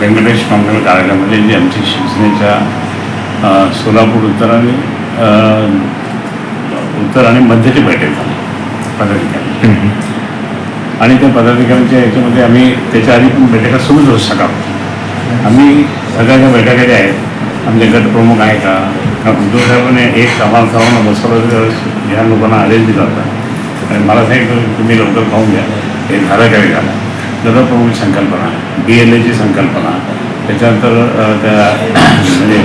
व्यंकटेश मंगल कार्यालयामध्ये जी आमची शिवसेनेच्या सोलापूर उत्तर आणि उत्तर आणि मध्यची बैठक झाली पदाधिकारी आणि त्या पदाधिकाऱ्यांच्या याच्यामध्ये आम्ही त्याच्या आधी पण बैठका सुरूच होत सकाळ आम्ही सगळ्या ज्या बैठका ज्या आहेत आमचे गटप्रमुख आहे का? उद्धव साहेबांनी एक आम्हाला सर्वांना बसवलं ह्या लोकांना आदेश दिला होता. आणि मला सांगितलं तुम्ही लवकर पाहून घ्या. हे झालं काय झालं. गटप्रमुख संकल्पना बी एल एची संकल्पना. त्याच्यानंतर त्या म्हणजे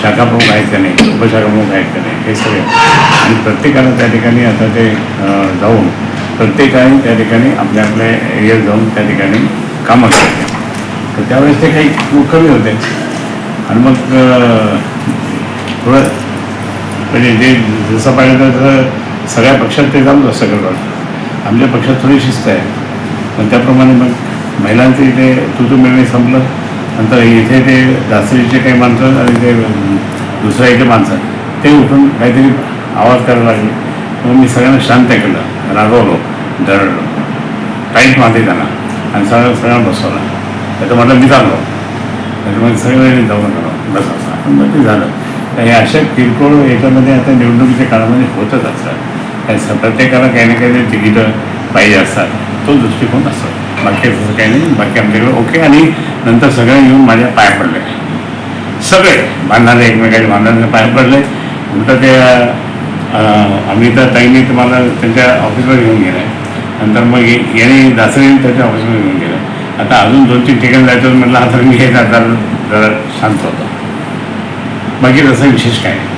शाखाप्रमुख आहेत का नाही उपशाखाप्रमुख आहेत का नाही हे सगळे. आणि प्रत्येकानं त्या ठिकाणी आता ते जाऊन प्रत्येकाने त्या ठिकाणी आपल्या आपल्या एरियात जाऊन त्या ठिकाणी कामं करायचे तर त्यावेळेस ते काही कमी होते. आणि मग थोडं म्हणजे जे जसं पाहिलं तर सगळ्या पक्षात ते जाऊन असं करतात. आमच्या पक्षात थोडी शिस्त आहे. पण त्याप्रमाणे मग महिलांचं इथे तुतू मिळणे संपलं. नंतर इथे ते दासरीचे काही माणसं आणि ते दुसऱ्या इथे माणसं ते उठून काहीतरी आवाज करायला लागले. मग मी सगळ्यांना शांत केलं. रागवलो दरडलो. टाईट मारली त्यांना. आणि सगळं सगळ्यांना बसवलं. त्याचं म्हटलं मी चाललो त्याच्यामुळे सगळ्यांनी जाऊन नका बसा मग ते झालं. हे अशा किरकोळ याच्यामध्ये आता निवडणुकीच्या काळामध्ये होतच असतात. काही प्रत्येकाला काही ना काही तिकीटं पाहिजे असतात. तो दृष्टिकोन असतो. बाकी तसं काही नाही. बाकी आमच्याकडे ओके. आणि नंतर सगळे येऊन माझ्या पाय पडले. सगळे बांधाने एकमेकाच्या बांधाने पाय पडले. उलटं ते आम्ही अमिता ताईंनी तुम्हाला त्यांच्या ऑफिसवर घेऊन गेलं. नंतर मग याने दासरीने त्याच्या ऑफिसमध्ये घेऊन गेलं. आता अजून दोन तीन ठिकाणी जायचं म्हटलं आता मी हे जरा जरा शांत होतो. बाकी तसं विशेष काय नाही.